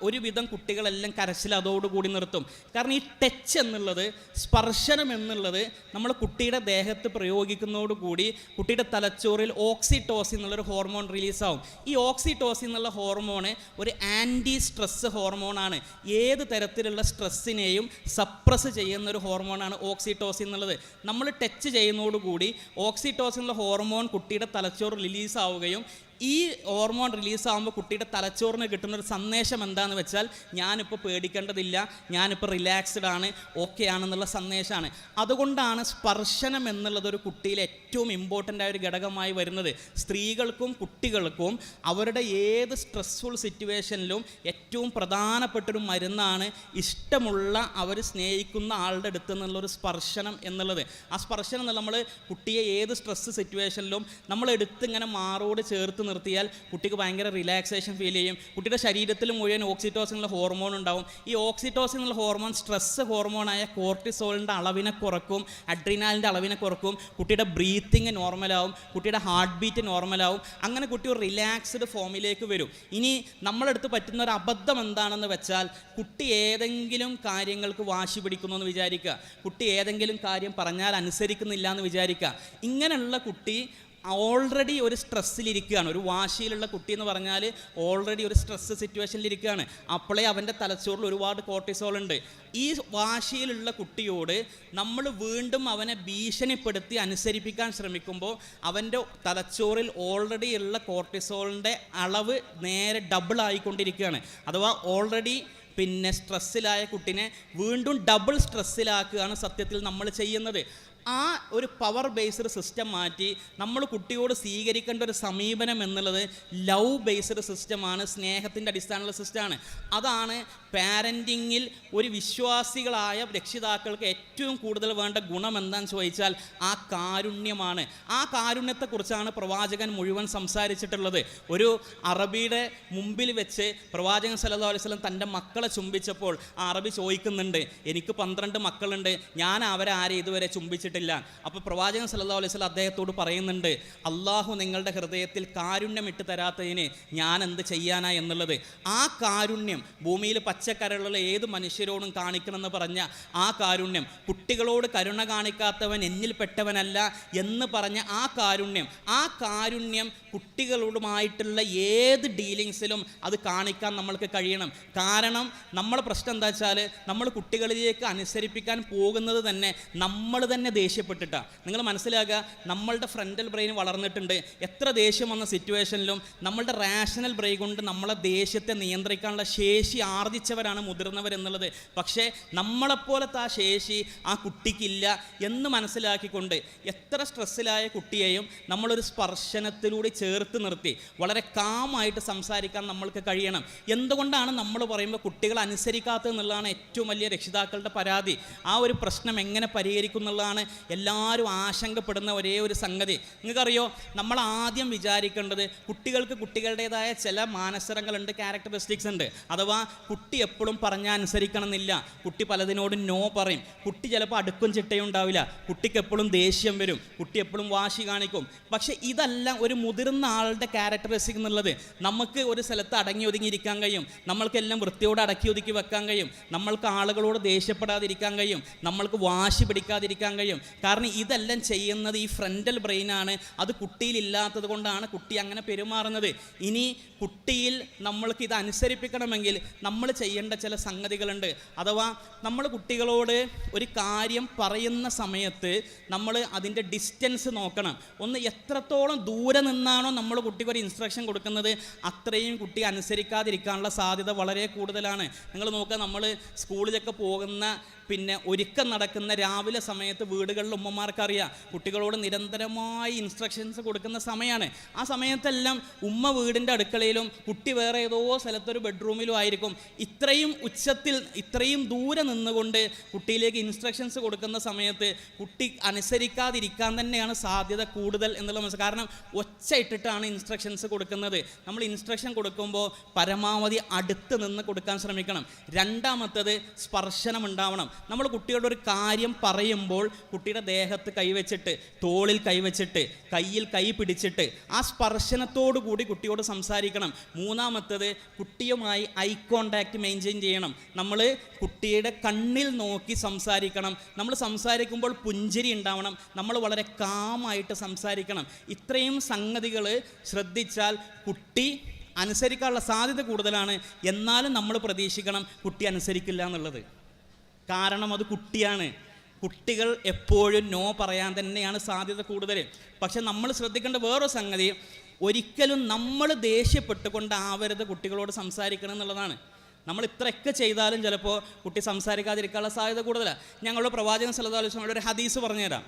ഒരുവിധം കുട്ടികളെല്ലാം കരച്ചിൽ അതോടുകൂടി നിർത്തും. കാരണം ഈ ടച്ച് എന്നുള്ളത് സ്പർശനം എന്നുള്ളത് നമ്മൾ കുട്ടിയുടെ ദേഹത്ത് പ്രയോഗിക്കുന്നതോടുകൂടി കുട്ടിയുടെ തലച്ചോറിൽ ഓക്സിറ്റോസിൻ എന്നുള്ളൊരു ഹോർമോൺ റിലീസാവും. ഈ ഓക്സിറ്റോസിൻ എന്നുള്ള ഹോർമോണ് ഒരു ആന്റി സ്ട്രെസ് ഹോർമോണാണ്. ഏത് തരത്തിലുള്ള സ്ട്രെസ്സിനെയും സപ്രസ് ചെയ്യുന്ന ഒരു ഹോർമോണാണ് ഓക്സിറ്റോസിൻ എന്നുള്ളത്. നമ്മൾ ടച്ച് ചെയ്യുന്നതോടുകൂടി ഓക്സിറ്റോസിൻ എന്നുള്ള ഹോർമോൺ കുട്ടിയുടെ തലച്ചോറ് റിലീസ് ആവുകയും ഈ ഹോർമോൺ റിലീസാകുമ്പോൾ കുട്ടിയുടെ തലച്ചോറിന് കിട്ടുന്ന ഒരു സന്ദേശം എന്താണെന്ന് വെച്ചാൽ ഞാനിപ്പോൾ പേടിക്കേണ്ടതില്ല ഞാനിപ്പോൾ റിലാക്സ്ഡ് ആണ് ഓക്കെ ആണെന്നുള്ള സന്ദേശമാണ്. അതുകൊണ്ടാണ് സ്പർശനം എന്നുള്ളത് ഒരു കുട്ടിയിൽ ഏറ്റവും ഇമ്പോർട്ടന്റ് ആയ ഒരു ഘടകമായി വരുന്നത്. സ്ത്രീകൾക്കും കുട്ടികൾക്കും അവരുടെ ഏത് സ്ട്രെസ്ഫുൾ സിറ്റുവേഷനിലും ഏറ്റവും പ്രധാനപ്പെട്ടൊരു മരുന്നാണ് ഇഷ്ടമുള്ള അവർ സ്നേഹിക്കുന്ന ആളുടെ അടുത്ത് നിന്നുള്ളൊരു സ്പർശനം എന്നുള്ളത്. ആ സ്പർശനം നമ്മൾ കുട്ടിയെ ഏത് സ്ട്രെസ് സിറ്റുവേഷനിലും നമ്മൾ എടുത്ത് ഇങ്ങനെ മാറോട് ചേർത്ത് നിർത്തിയാൽ കുട്ടിക്ക് ഭയങ്കര റിലാക്സേഷൻ ഫീൽ ചെയ്യും. കുട്ടിയുടെ ശരീരത്തിൽ മുഴുവൻ ഓക്സിറ്റോസിൻ എന്നുള്ള ഹോർമോൺ ഉണ്ടാവും. ഈ ഓക്സിറ്റോസിൻ എന്നുള്ള ഹോർമോൺ സ്ട്രെസ് ഹോർമോണായ കോർട്ടിസോളിന്റെ അളവിനെ കുറക്കും അഡ്രിനാലിന്റെ അളവിനെ കുറക്കും. കുട്ടിയുടെ ബ്രീത്തിങ് നോർമലാവും കുട്ടിയുടെ ഹാർട്ട് ബീറ്റ് നോർമലാവും അങ്ങനെ കുട്ടി ഒരു റിലാക്സ്ഡ് ഫോമിലേക്ക് വരും. ഇനി നമ്മളെടുത്ത് പറ്റുന്ന ഒരു അബദ്ധം എന്താണെന്ന് വെച്ചാൽ കുട്ടി ഏതെങ്കിലും കാര്യങ്ങൾക്ക് വാശി പിടിക്കുന്നു എന്ന് വിചാരിക്കുക. കുട്ടി ഏതെങ്കിലും കാര്യം പറഞ്ഞാൽ അനുസരിക്കുന്നില്ല എന്ന് വിചാരിക്കുക. ഇങ്ങനെയുള്ള കുട്ടി ഓൾറെഡി ഒരു സ്ട്രെസ്സിലിരിക്കുകയാണ് ഒരു വാശിയിലുള്ള കുട്ടി എന്ന് പറഞ്ഞാൽ ഓൾറെഡി ഒരു സ്ട്രെസ് സിറ്റുവേഷനിലിരിക്കുകയാണ് അപ്പോഴേ അവന്റെ തലച്ചോറിൽ ഒരുപാട് കോർട്ടിസോൾ ഉണ്ട്. ഈ വാശിയിലുള്ള കുട്ടിയോട് നമ്മൾ വീണ്ടും അവനെ ഭീഷണിപ്പെടുത്തി അനുസരിപ്പിക്കാൻ ശ്രമിക്കുമ്പോൾ അവന്റെ തലച്ചോറിൽ ഓൾറെഡി ഉള്ള കോർട്ടിസോളിന്റെ അളവ് നേരെ ഡബിൾ ആയിക്കൊണ്ടിരിക്കുകയാണ്. അഥവാ ഓൾറെഡി പിന്നെ സ്ട്രെസ്സിലായ കുട്ടിനെ വീണ്ടും ഡബിൾ സ്ട്രെസ്സിലാക്കുകയാണ് സത്യത്തിൽ നമ്മൾ ചെയ്യുന്നത്. ആ ഒരു പവർ ബേസ്ഡ് സിസ്റ്റം മാറ്റി നമ്മൾ കുട്ടിയോട് സ്വീകരിക്കേണ്ട ഒരു സമീപനം എന്നുള്ളത് ലവ് ബേസ്ഡ് സിസ്റ്റമാണ് സ്നേഹത്തിന്റെ അടിസ്ഥാനമുള്ള സിസ്റ്റമാണ് അതാണ് പാരന്റിങ്ങിൽ ഒരു വിശ്വാസികളായ രക്ഷിതാക്കൾക്ക് ഏറ്റവും കൂടുതൽ വേണ്ട ഗുണം എന്താണെന്ന് ചോദിച്ചാൽ ആ കാരുണ്യമാണ്. ആ കാരുണ്യത്തെക്കുറിച്ചാണ് പ്രവാചകൻ മുഴുവൻ സംസാരിച്ചിട്ടുള്ളത്. ഒരു അറബിയുടെ മുമ്പിൽ വെച്ച് പ്രവാചകൻ സല്ലല്ലാഹു അലൈഹി വസല്ലം തന്റെ മക്കളെ ചുംബിച്ചപ്പോൾ ആ അറബി ചോദിക്കുന്നുണ്ട് എനിക്ക് പന്ത്രണ്ട് മക്കളുണ്ട് ഞാൻ അവരെ ആരെ ഇതുവരെ ചുംബിച്ചിട്ടില്ല? അപ്പോൾ പ്രവാചകൻ സല്ലല്ലാഹു അലൈഹി വസല്ലം അദ്ദേഹത്തോട് പറയുന്നുണ്ട് അള്ളാഹു നിങ്ങളുടെ ഹൃദയത്തിൽ കാരുണ്യം ഇട്ട് തരാത്തതിന് ഞാൻ എന്ത് ചെയ്യാനാ എന്നുള്ളത്? ആ കാരുണ്യം ഭൂമിയിൽ പച്ചക്കരളുള്ള ഏത് മനുഷ്യരോടും കാണിക്കണമെന്ന് പറഞ്ഞ ആ കാരുണ്യം കുട്ടികളോട് കരുണ കാണിക്കാത്തവൻ എന്നിൽപ്പെട്ടവനല്ല എന്ന് പറഞ്ഞ ആ കാരുണ്യം ആ കാരുണ്യം കുട്ടികളോടുമായിട്ടുള്ള ഏത് ഡീലിങ്സിലും അത് കാണിക്കാൻ നമ്മൾക്ക് കഴിയണം. കാരണം നമ്മളെ പ്രശ്നം എന്താ വെച്ചാൽ നമ്മൾ കുട്ടികളിലേക്ക് അനുസരിപ്പിക്കാൻ പോകുന്നത് തന്നെ നമ്മൾ തന്നെ ദേഷ്യപ്പെട്ടിട്ടാണ് നിങ്ങൾ മനസ്സിലാക്കുക നമ്മളുടെ ഫ്രണ്ടൽ ബ്രെയിൻ വളർന്നിട്ടുണ്ട്. എത്ര ദേഷ്യം വന്ന സിറ്റുവേഷനിലും നമ്മളുടെ റാഷണൽ ബ്രെയിൻ കൊണ്ട് നമ്മളെ ദേഷ്യത്തെ നിയന്ത്രിക്കാനുള്ള ശേഷി ആർജിച്ചവരാണ് മുതിർന്നവർ എന്നുള്ളത്. പക്ഷേ നമ്മളെപ്പോലത്തെ ആ ശേഷി ആ കുട്ടിക്കില്ല എന്ന് മനസ്സിലാക്കിക്കൊണ്ട് എത്ര സ്ട്രെസ്സിലായ കുട്ടിയെയും നമ്മളൊരു സ്പർശനത്തിലൂടെ ചേർത്ത് നിർത്തി. വളരെ കാമായിട്ട് സംസാരിക്കാൻ നമ്മൾക്ക് കഴിയണം. എന്തുകൊണ്ടാണ് നമ്മൾ പറയുമ്പോൾ കുട്ടികൾ അനുസരിക്കാത്തത് എന്നുള്ളതാണ് ഏറ്റവും വലിയ രക്ഷിതാക്കളുടെ പരാതി. ആ ഒരു പ്രശ്നം എങ്ങനെ പരിഹരിക്കും എന്നുള്ളതാണ് എല്ലാവരും ആശങ്കപ്പെടുന്ന ഒരേ ഒരു സംഗതി. നിങ്ങൾക്കറിയോ? നമ്മൾ ആദ്യം വിചാരിക്കേണ്ടത് കുട്ടികൾക്ക് കുട്ടികളുടേതായ ചില മാനസരങ്ങളുണ്ട് ക്യാരക്ടറിസ്റ്റിക്സ് ഉണ്ട്. അഥവാ കുട്ടി എപ്പോഴും പറഞ്ഞാൽ അനുസരിക്കണം എന്നില്ല കുട്ടി പലതിനോടും നോ പറയും. കുട്ടി ചിലപ്പോൾ അടുക്കും ചിട്ടയും ഉണ്ടാവില്ല. കുട്ടിക്ക് എപ്പോഴും ദേഷ്യം വരും. കുട്ടി എപ്പോഴും വാശി കാണിക്കും. പക്ഷേ ഇതെല്ലാം ഒരു മുതിർന്ന ആളുടെ ക്യാരക്ടറിസ്റ്റിക് എന്നുള്ളത് നമുക്ക് ഒരു സ്ഥലത്ത് അടങ്ങി ഒതുങ്ങിയിരിക്കാൻ കഴിയും. നമ്മൾക്കെല്ലാം വൃത്തിയോട് അടക്കി ഒതുക്കി വെക്കാൻ കഴിയും. നമ്മൾക്ക് ആളുകളോട് ദേഷ്യപ്പെടാതിരിക്കാൻ കഴിയും. നമ്മൾക്ക് വാശി പിടിക്കാതിരിക്കാൻ കഴിയും. കാരണം ഇതെല്ലാം ചെയ്യുന്നത് ഈ ഫ്രണ്ടൽ ബ്രെയിനാണ് അത് കുട്ടിയിലില്ലാത്തത് കൊണ്ടാണ് കുട്ടി അങ്ങനെ പെരുമാറുന്നത്. ഇനി കുട്ടിയിൽ നമ്മൾക്ക് ഇത് അനുസരിപ്പിക്കണമെങ്കിൽ നമ്മൾ ചെയ്യേണ്ട ചില സംഗതികളുണ്ട്. അഥവാ നമ്മൾ കുട്ടികളോട് ഒരു കാര്യം പറയുന്ന സമയത്ത് നമ്മൾ അതിന്റെ ഡിസ്റ്റൻസ് നോക്കണം. ഒന്ന് എത്രത്തോളം ദൂരെ നിന്നാണോ നമ്മൾ കുട്ടിക്ക് ഒരു ഇൻസ്ട്രക്ഷൻ കൊടുക്കുന്നത് അത്രയും കുട്ടി അനുസരിക്കാതിരിക്കാനുള്ള സാധ്യത വളരെ കൂടുതലാണ്. നിങ്ങൾ നോക്കുക നമ്മൾ സ്കൂളിലൊക്കെ പോകുന്ന പിന്നെ ഒരുക്കം നടക്കുന്ന രാവിലെ സമയത്ത് വീടുകളിൽ ഉമ്മമാർക്കറിയാം. കുട്ടികളോട് നിരന്തരമായി ഇൻസ്ട്രക്ഷൻസ് കൊടുക്കുന്ന സമയമാണ് ആ സമയത്തെല്ലാം ഉമ്മ വീടിന്റെ അടുക്കളയിലും കുട്ടി വേറെ ഏതോ സ്ഥലത്തൊരു ബെഡ്റൂമിലും ആയിരിക്കും. ഇത്രയും ഉച്ചത്തിൽ ഇത്രയും ദൂരെ നിന്നുകൊണ്ട് കുട്ടിയിലേക്ക് ഇൻസ്ട്രക്ഷൻസ് കൊടുക്കുന്ന സമയത്ത് കുട്ടി അനുസരിക്കാതിരിക്കാൻ തന്നെയാണ് സാധ്യത കൂടുതൽ എന്നുള്ള മനസ്സിലാക്കുക കാരണം ഒച്ച ഇട്ടിട്ടാണ് ഇൻസ്ട്രക്ഷൻസ് കൊടുക്കുന്നത്. നമ്മൾ ഇൻസ്ട്രക്ഷൻ കൊടുക്കുമ്പോൾ പരമാവധി അടുത്ത് നിന്ന് കൊടുക്കാൻ ശ്രമിക്കണം. രണ്ടാമത്തത് സ്പർശനം ഉണ്ടാവണം നമ്മൾ കുട്ടികളുടെ ഒരു കാര്യം പറയുമ്പോൾ കുട്ടിയുടെ ദേഹത്ത് കൈവച്ചിട്ട് തോളിൽ കൈവച്ചിട്ട് കയ്യിൽ കൈ പിടിച്ചിട്ട് ആ സ്പർശനത്തോടു കൂടി കുട്ടിയോട് സംസാരിക്കണം. മൂന്നാമത്തത് കുട്ടിയുമായി ഐ കോണ്ടാക്ട് മെയിന്റെയിൻ ചെയ്യണം. നമ്മൾ കുട്ടിയുടെ കണ്ണിൽ നോക്കി സംസാരിക്കണം. നമ്മൾ സംസാരിക്കുമ്പോൾ പുഞ്ചിരി ഉണ്ടാവണം. നമ്മൾ വളരെ കാമായിട്ട് സംസാരിക്കണം. ഇത്രയും സംഗതികൾ ശ്രദ്ധിച്ചാൽ കുട്ടി അനുസരിക്കാനുള്ള സാധ്യത കൂടുതലാണ്. എന്നാലും നമ്മൾ പ്രതീക്ഷിക്കണം കുട്ടി അനുസരിക്കില്ല എന്നുള്ളത്. കാരണം അത് കുട്ടിയാണ്. കുട്ടികൾ എപ്പോഴും നോ പറയാൻ തന്നെയാണ് സാധ്യത കൂടുതൽ. പക്ഷെ നമ്മൾ ശ്രദ്ധിക്കേണ്ട വേറൊരു സംഗതി ഒരിക്കലും നമ്മൾ ദേഷ്യപ്പെട്ടുകൊണ്ട് ആവരുത് കുട്ടികളോട് സംസാരിക്കണം എന്നുള്ളതാണ്. നമ്മൾ ഇത്രയൊക്കെ ചെയ്താലും ചിലപ്പോൾ കുട്ടി സംസാരിക്കാതിരിക്കാനുള്ള സാധ്യത കൂടുതലാണ് ഞങ്ങളുടെ പ്രവാചകൻ വസല്ലം ഒരു ഹദീസ് പറഞ്ഞുതരാം.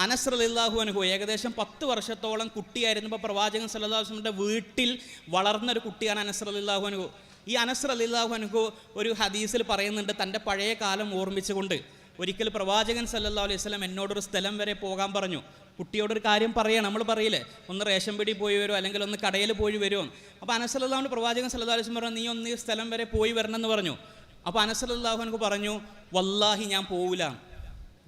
അനസ് റളിയല്ലാഹു അൻഹു ഏകദേശം പത്ത് വർഷത്തോളം കുട്ടിയായിരുന്നപ്പോൾ പ്രവാചകൻ വസല്ലമയുടെ വീട്ടിൽ വളർന്നൊരു കുട്ടിയാണ് അനസ് റളിയല്ലാഹു അൻഹു. ഈ അനസ് റളിയല്ലാഹു അനുഹു ഒരു ഹദീസിൽ പറയുന്നുണ്ട് തന്റെ പഴയ കാലം ഓർമ്മിച്ചുകൊണ്ട്. ഒരിക്കൽ പ്രവാചകൻ സല്ലല്ലാഹു അലൈഹി സ്വലം എന്നോടൊരു സ്ഥലം വരെ പോകാൻ പറഞ്ഞു. കുട്ടിയോടൊരു കാര്യം പറയണം നമ്മൾ പറയില്ലേ? ഒന്ന് റേഷൻ പിടി പോയി വരുമോ അല്ലെങ്കിൽ ഒന്ന് കടയിൽ പോയി വരുമോ അപ്പോൾ അനസലല്ലാഹുവിന്റെ പ്രവാചകൻ സല്ലല്ലാഹു അലൈഹി വസല്ലം പറഞ്ഞു നീ ഒന്ന് സ്ഥലം വരെ പോയി വരണം എന്ന് പറഞ്ഞു. അപ്പോൾ അനസലല്ലാഹു എനിക്ക് പറഞ്ഞു വല്ലാഹി ഞാൻ പോവില്ല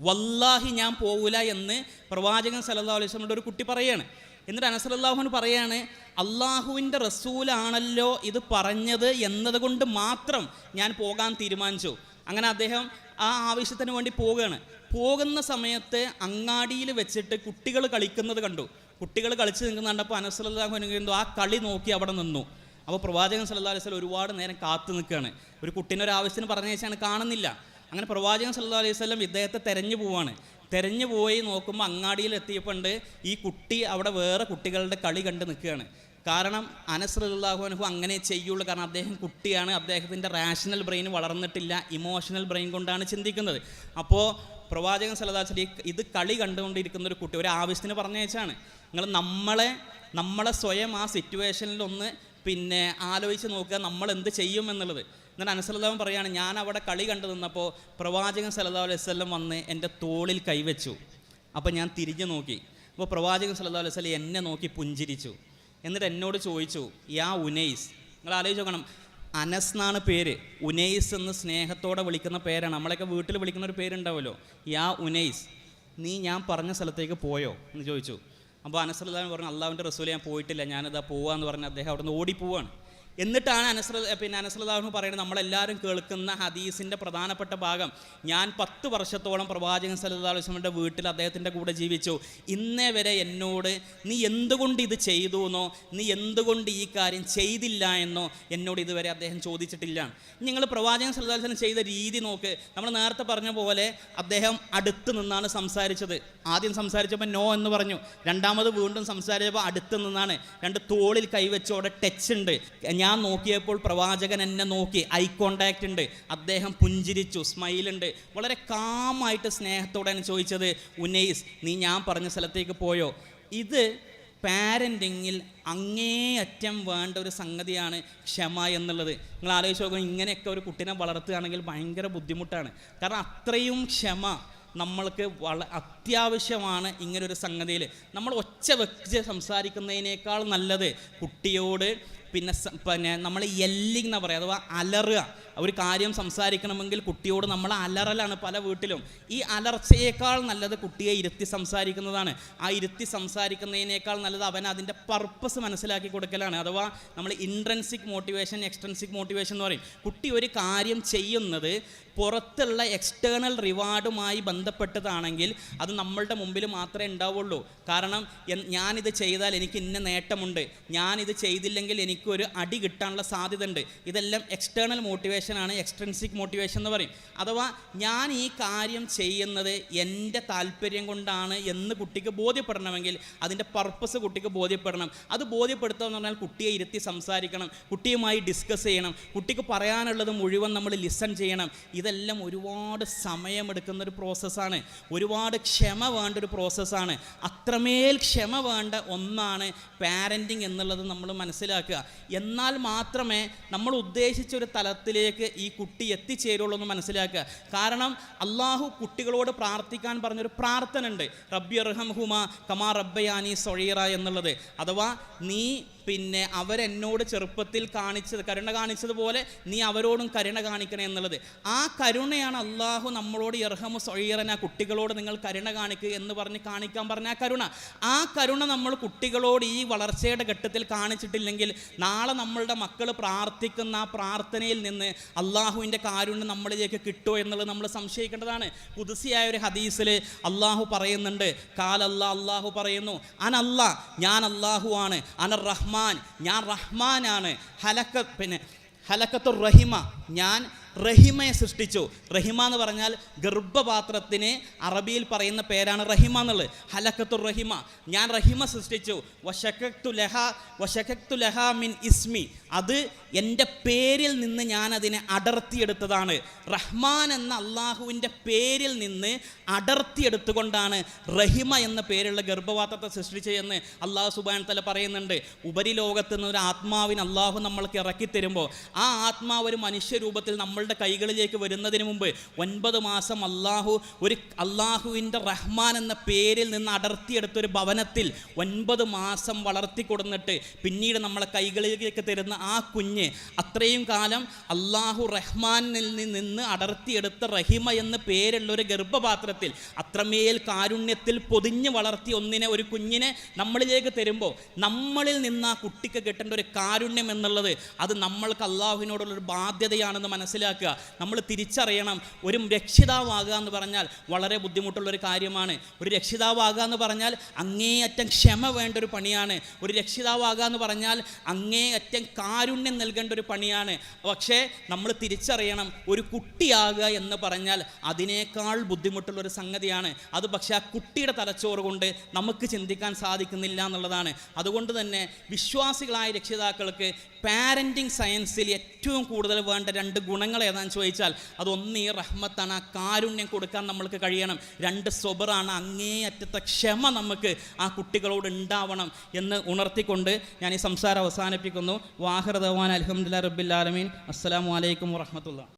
വല്ലാഹി ഞാൻ പോവില്ല എന്ന് പ്രവാചകൻ സല്ലല്ലാഹു അലൈഹി സ്വലമിന്റെ ഒരു കുട്ടി പറയാണ്. എന്നിട്ട് അനസലല്ലാഹുൻ പറയാണ് അള്ളാഹുവിന്റെ റസൂലാണല്ലോ ഇത് പറഞ്ഞത് എന്നതുകൊണ്ട് മാത്രം ഞാൻ പോകാൻ തീരുമാനിച്ചു. അങ്ങനെ അദ്ദേഹം ആ ആവശ്യത്തിന് വേണ്ടി പോവുകയാണ്. പോകുന്ന സമയത്ത് അങ്ങാടിയിൽ വെച്ചിട്ട് കുട്ടികൾ കളിക്കുന്നത് കണ്ടു. കുട്ടികൾ കളിച്ച് നിൽക്കുന്ന കണ്ടപ്പോൾ അനസലല്ലാഹു ആ കളി നോക്കി അവിടെ നിന്നു. അപ്പോൾ പ്രവാചകൻ സല്ലാ അലൈഹി വസല്ലം ഒരുപാട് നേരം കാത്തു നിൽക്കുകയാണ്. ഒരു കുട്ടീന്റെ ഒരു ആവശ്യത്തിന് പറഞ്ഞയച്ചാണ് കാണുന്നില്ല. അങ്ങനെ പ്രവാചകൻ സല്ലാ അലൈഹി വസല്ലം ഇദ്ദേഹത്തെ തെരഞ്ഞു പോവാണ് തെരഞ്ഞു പോയി നോക്കുമ്പോൾ അങ്ങാടിയിൽ എത്തിയപ്പോണ്ട് ഈ കുട്ടി അവിടെ വേറെ കുട്ടികളുടെ കളി കണ്ട് നിൽക്കുകയാണ്. കാരണം അനസ് റളിയല്ലാഹു അങ്ങനെ ചെയ്യുള്ളൂ. കാരണം അദ്ദേഹം കുട്ടിയാണ്. അദ്ദേഹത്തിന്റെ റാഷണൽ ബ്രെയിൻ വളർന്നിട്ടില്ല. ഇമോഷണൽ ബ്രെയിൻ കൊണ്ടാണ് ചിന്തിക്കുന്നത്. അപ്പോൾ പ്രവാചകൻ സലദാച്ചലി ഇത് കളി കണ്ടുകൊണ്ടിരിക്കുന്ന ഒരു കുട്ടി ഒരു ആവശ്യത്തിന് പറഞ്ഞയച്ചാണ്. നിങ്ങൾ നമ്മളെ നമ്മളെ സ്വയം ആ സിറ്റുവേഷനിൽ ഒന്ന് പിന്നെ ആലോചിച്ച് നോക്കുക നമ്മൾ എന്ത് ചെയ്യും എന്നുള്ളത്. എന്നാൽ അനസലതാവൻ പറയുകയാണ് ഞാൻ അവിടെ കളി കണ്ടു നിന്നപ്പോൾ പ്രവാചകൻ സലതാ അലൈഹി സ്വല്ലം വന്ന് എന്റെ തോളിൽ കൈവച്ചു. അപ്പോൾ ഞാൻ തിരിഞ്ഞു നോക്കി. അപ്പോൾ പ്രവാചകൻ സല്ലല്ലാഹു അലൈഹി സ്വലം എന്നെ നോക്കി പുഞ്ചിരിച്ചു. എന്നിട്ട് എന്നോട് ചോദിച്ചു യാ ഉനൈസ്? നിങ്ങൾ ആലോചിച്ച് നോക്കണം. അനസ് എന്നാണ് പേര്. ഉനൈസ് എന്ന് സ്നേഹത്തോടെ വിളിക്കുന്ന പേരാണ്. നമ്മളൊക്കെ വീട്ടിൽ വിളിക്കുന്ന ഒരു പേരുണ്ടാവുമല്ലോ യാ ഉനൈസ് നീ ഞാൻ പറഞ്ഞ സ്ഥലത്തേക്ക് പോയോ? എന്ന് ചോദിച്ചു. അപ്പോൾ അനസ്രദാൻ പറഞ്ഞു അള്ളാഹുവിന്റെ റസൂൽ ഞാൻ പോയിട്ടില്ല ഞാനിതാ പോവാന്ന് പറഞ്ഞ് അദ്ദേഹം നിന്ന് ഓടിപ്പോവാണ്. എന്നിട്ടാണ് അനസ്ര പിന്നെ അനസ്രദാഹു പറയുന്നത് നമ്മളെല്ലാവരും കേൾക്കുന്ന ഹദീസിന്റെ പ്രധാനപ്പെട്ട ഭാഗം. ഞാൻ പത്ത് വർഷത്തോളം പ്രവാചകൻ വസല്ലമയുടെ വീട്ടിൽ അദ്ദേഹത്തിന്റെ കൂടെ ജീവിച്ചു. ഇന്നേ വരെ എന്നോട് നീ എന്തുകൊണ്ട് ഇത് ചെയ്തു എന്നോ? നീ എന്തുകൊണ്ട് ഈ കാര്യം ചെയ്തില്ല എന്നോ? എന്നോട് ഇതുവരെ അദ്ദേഹം ചോദിച്ചിട്ടില്ല. നിങ്ങൾ പ്രവാചകൻ വസല്ലം ചെയ്ത രീതി നോക്ക്. നമ്മൾ നേരത്തെ പറഞ്ഞ പോലെ അദ്ദേഹം അടുത്ത് നിന്നാണ് സംസാരിച്ചത്. ആദ്യം സംസാരിച്ചപ്പോൾ നോ എന്ന് പറഞ്ഞു. രണ്ടാമത് വീണ്ടും സംസാരിച്ചപ്പോൾ അടുത്ത് നിന്നാണ്. രണ്ട് തോളിൽ കൈവച്ചോടെ ടച്ച് ഉണ്ട്. ഞാൻ നോക്കിയപ്പോൾ പ്രവാചകൻ എന്നെ നോക്കി. ഐ കോണ്ടാക്റ്റ് ഉണ്ട്. അദ്ദേഹം പുഞ്ചിരിച്ചു സ്മൈലുണ്ട് വളരെ കാമായിട്ട് സ്നേഹത്തോടെയാണ് ചോദിച്ചത് ഉനൈസ് നീ ഞാൻ പറഞ്ഞ സ്ഥലത്തേക്ക് പോയോ? ഇത് പാരന്റിങ്ങിൽ അങ്ങേയറ്റം വേണ്ട ഒരു സംഗതിയാണ് ക്ഷമ എന്നുള്ളത്. നിങ്ങൾ ആലോചിച്ച് നോക്കുക ഇങ്ങനെയൊക്കെ ഒരു കുട്ടീനെ വളർത്തുകയാണെങ്കിൽ ഭയങ്കര ബുദ്ധിമുട്ടാണ്. കാരണം അത്രയും ക്ഷമ നമ്മൾക്ക് വള അത്യാവശ്യമാണ് ഇങ്ങനൊരു സംഗതിയിൽ. നമ്മൾ ഒച്ച വെച്ച് സംസാരിക്കുന്നതിനേക്കാൾ നല്ലത് കുട്ടിയോട് പിന്നെ പിന്നെ നമ്മൾ യെല്ലിങ് എന്നാ പറയുക അഥവാ അലറുക. ഒരു കാര്യം സംസാരിക്കണമെങ്കിൽ കുട്ടിയോട് നമ്മൾ അലറലാണ് പല വീട്ടിലും. ഈ അലർച്ചയേക്കാൾ നല്ലത് കുട്ടിയെ ഇരുത്തി സംസാരിക്കുന്നതാണ്. ആ ഇരുത്തി സംസാരിക്കുന്നതിനേക്കാൾ നല്ലത് അവൻ അതിന്റെ പർപ്പസ് മനസ്സിലാക്കി കൊടുക്കലാണ്. അഥവാ നമ്മൾ ഇൻട്രൻസിക് മോട്ടിവേഷൻ എക്സ്ട്രൻസിക് മോട്ടിവേഷൻ എന്ന് പറയും. കുട്ടി ഒരു കാര്യം ചെയ്യുന്നത് പുറത്തുള്ള എക്സ്റ്റേണൽ റിവാർഡുമായി ബന്ധപ്പെട്ടതാണെങ്കിൽ അത് നമ്മളുടെ മുമ്പിൽ മാത്രമേ ഉണ്ടാവുള്ളൂ. കാരണം ഞാനിത് ചെയ്താൽ എനിക്ക് ഇന്ന നേട്ടമുണ്ട്. ഞാനിത് ചെയ്തില്ലെങ്കിൽ എനിക്കൊരു അടി കിട്ടാനുള്ള സാധ്യത ഉണ്ട് ഇതെല്ലാം എക്സ്റ്റേണൽ മോട്ടിവേഷനാണ് എക്സ്ട്രൻസിക് മോട്ടിവേഷൻ എന്ന് പറയും. അഥവാ ഞാൻ ഈ കാര്യം ചെയ്യുന്നത് എന്റെ താല്പര്യം കൊണ്ടാണ് എന്ന് കുട്ടിക്ക് ബോധ്യപ്പെടണമെങ്കിൽ അതിന്റെ പർപ്പസ് കുട്ടിക്ക് ബോധ്യപ്പെടണം. അത് ബോധ്യപ്പെടുത്തുക എന്ന് പറഞ്ഞാൽ കുട്ടിയെ ഇരുത്തി സംസാരിക്കണം കുട്ടിയുമായി ഡിസ്കസ് ചെയ്യണം കുട്ടിക്ക് പറയാനുള്ളത് മുഴുവൻ നമ്മൾ ലിസൺ ചെയ്യണം. ഇതെല്ലാം ഒരുപാട് സമയമെടുക്കുന്ന ഒരു പ്രോസസ്സാണ് ഒരുപാട് ക്ഷമ വേണ്ട ഒരു പ്രോസസ്സാണ് അത്രമേൽ ക്ഷമ വേണ്ട ഒന്നാണ് പാരന്റിങ് എന്നുള്ളത് നമ്മൾ മനസ്സിലാക്കുക. എന്നാൽ മാത്രമേ നമ്മൾ ഉദ്ദേശിച്ച ഒരു തലത്തിലേക്ക് ഈ കുട്ടി എത്തിച്ചേരുള്ളൂ എന്ന് മനസ്സിലാക്കുക. കാരണം അള്ളാഹു കുട്ടികളോട് പ്രാർത്ഥിക്കാൻ പറഞ്ഞൊരു പ്രാർത്ഥന ഉണ്ട് റബ്ബി അർഹം ഹുമ കമാ റബ്ബയാനി സൊഴീറ എന്നുള്ളത്. അഥവാ നീ പിന്നെ അവരെന്നോട് ചെറുപ്പത്തിൽ കാണിച്ചത് കരുണ കാണിച്ചതുപോലെ നീ അവരോടും കരുണ കാണിക്കണേ എന്നുള്ളത്. ആ കരുണയാണ് അള്ളാഹു നമ്മളോട് ഇർഹമു സൊഴിയറന കുട്ടികളോട് നിങ്ങൾ കരുണ കാണിക്കുക എന്ന് പറഞ്ഞ് കാണിക്കാൻ പറഞ്ഞ ആ കരുണ. ആ കരുണ നമ്മൾ കുട്ടികളോട് ഈ വളർച്ചയുടെ ഘട്ടത്തിൽ കാണിച്ചിട്ടില്ലെങ്കിൽ നാളെ നമ്മളുടെ മക്കൾ പ്രാർത്ഥിക്കുന്ന ആ പ്രാർത്ഥനയിൽ നിന്ന് അള്ളാഹുവിന്റെ കാരുണ്യം നമ്മളിലേക്ക് കിട്ടുമോ എന്നുള്ളത് നമ്മൾ സംശയിക്കേണ്ടതാണ്. പുതുസിയായ ഒരു ഹദീസിൽ അള്ളാഹു പറയുന്നുണ്ട് കാലല്ല അള്ളാഹു പറയുന്നു അനല്ല ഞാൻ അള്ളാഹു ആണ് അനർ റഹ്മാൻ ഞാൻ റഹ്മാനാണ്. ഹലക്ക പിന്നെ ഹലക്കത്തു റഹിമ ഞാൻ റഹിമയെ സൃഷ്ടിച്ചു. റഹിമ എന്ന് പറഞ്ഞാൽ ഗർഭപാത്രത്തിന് അറബിയിൽ പറയുന്ന പേരാണ് റഹിമ എന്നുള്ളത്. ഹലക്കത്തു റഹിമ. ഞാൻ റഹിമ സൃഷ്ടിച്ചു. വശക്കത്തു ലഹ വശക്കത്തു ലഹ മിൻ ഇസ്മി. അത് എന്റെ പേരിൽ നിന്ന് ഞാൻ അതിനെ അടർത്തിയെടുത്തതാണ്. റഹ്മാൻ എന്ന അള്ളാഹുവിന്റെ പേരിൽ നിന്ന് അടർത്തിയെടുത്തുകൊണ്ടാണ് റഹിമ എന്ന പേരുള്ള ഗർഭപാത്രത്തെ സൃഷ്ടിച്ചതെന്ന് അള്ളാഹു സുബാൻ തല പറയുന്നുണ്ട്. ഉപരിലോകത്ത് നിന്ന് ഒരു ആത്മാവിന് അള്ളാഹു നമ്മൾക്ക് ഇറക്കി തരുമ്പോൾ ആ ആത്മാവ് ഒരു മനുഷ്യരൂപത്തിൽ നമ്മളുടെ കൈകളിലേക്ക് വരുന്നതിന് മുമ്പ് ഒൻപത് മാസം അള്ളാഹു ഒരു അള്ളാഹുവിന്റെ റഹ്മാൻ എന്ന പേരിൽ നിന്ന് അടർത്തിയെടുത്ത ഒരു ഭവനത്തിൽ ഒൻപത് മാസം വളർത്തി കൊടുന്നിട്ട് പിന്നീട് നമ്മളെ കൈകളിലേക്ക് തരുന്ന ആ കുഞ്ഞ് അത്രയും കാലം അള്ളാഹു റഹ്മാനിൽ നിന്ന് അടർത്തിയെടുത്ത റഹിമ എന്ന പേരുള്ള ഒരു ഗർഭപാത്രത്തിൽ അത്രമേൽ കാരുണ്യത്തിൽ പൊതിഞ്ഞ് വളർത്തി ഒന്നിനെ ഒരു കുഞ്ഞിനെ നമ്മളിലേക്ക് തരുമ്പോൾ നമ്മളിൽ നിന്ന് ആ കുട്ടിക്ക് കിട്ടേണ്ട ഒരു കാരുണ്യം എന്നുള്ളത് അത് നമ്മൾക്ക് അള്ളാഹുവിനോടുള്ളൊരു ബാധ്യതയാണെന്ന് മനസ്സിലാക്കുക. നമ്മൾ തിരിച്ചറിയണം. ഒരു രക്ഷിതാവാകുക എന്ന് പറഞ്ഞാൽ വളരെ ബുദ്ധിമുട്ടുള്ള ഒരു കാര്യമാണ്. ഒരു രക്ഷിതാവാകുക എന്ന് പറഞ്ഞാൽ അങ്ങേയറ്റം ക്ഷമ വേണ്ട ഒരു പണിയാണ്. ഒരു രക്ഷിതാവാകുക എന്ന് പറഞ്ഞാൽ അങ്ങേയറ്റം കാരുണ്യം നൽകേണ്ട ഒരു പണിയാണ്. പക്ഷേ നമ്മൾ തിരിച്ചറിയണം. ഒരു കുട്ടിയാകുക എന്ന് പറഞ്ഞാൽ അതിനേക്കാൾ ബുദ്ധിമുട്ടുള്ള ഒരു സംഗതിയാണ്. അത് പക്ഷേ ആ കുട്ടിയുടെ തലച്ചോറ് കൊണ്ട് നമുക്ക് ചിന്തിക്കാൻ സാധിക്കുന്നില്ല എന്നുള്ളതാണ്. അതുകൊണ്ട് തന്നെ വിശ്വാസികളായ രക്ഷിതാക്കൾക്ക് പാരന്റിങ് സയൻസിൽ ഏറ്റവും കൂടുതൽ വേണ്ട രണ്ട് ഗുണങ്ങൾ ഏതാണെന്ന് ചോദിച്ചാൽ അതൊന്ന് ഈ റഹ്മത്താണ്. ആ കാരുണ്യം കൊടുക്കാൻ നമ്മൾക്ക് കഴിയണം. രണ്ട് സ്വബറാണ് അങ്ങേയറ്റത്തെ ക്ഷമ നമുക്ക് ആ കുട്ടികളോട് ഉണ്ടാവണം എന്ന് ഉണർത്തിക്കൊണ്ട് ഞാൻ ഈ സംസാരം അവസാനിപ്പിക്കുന്നു. വാഹൃദവാൻ അലഹമുല്ല റബ്ബിൽ ആലമീൻ. അസ്സാം വലൈക്കും വറഹമത്തുള്ള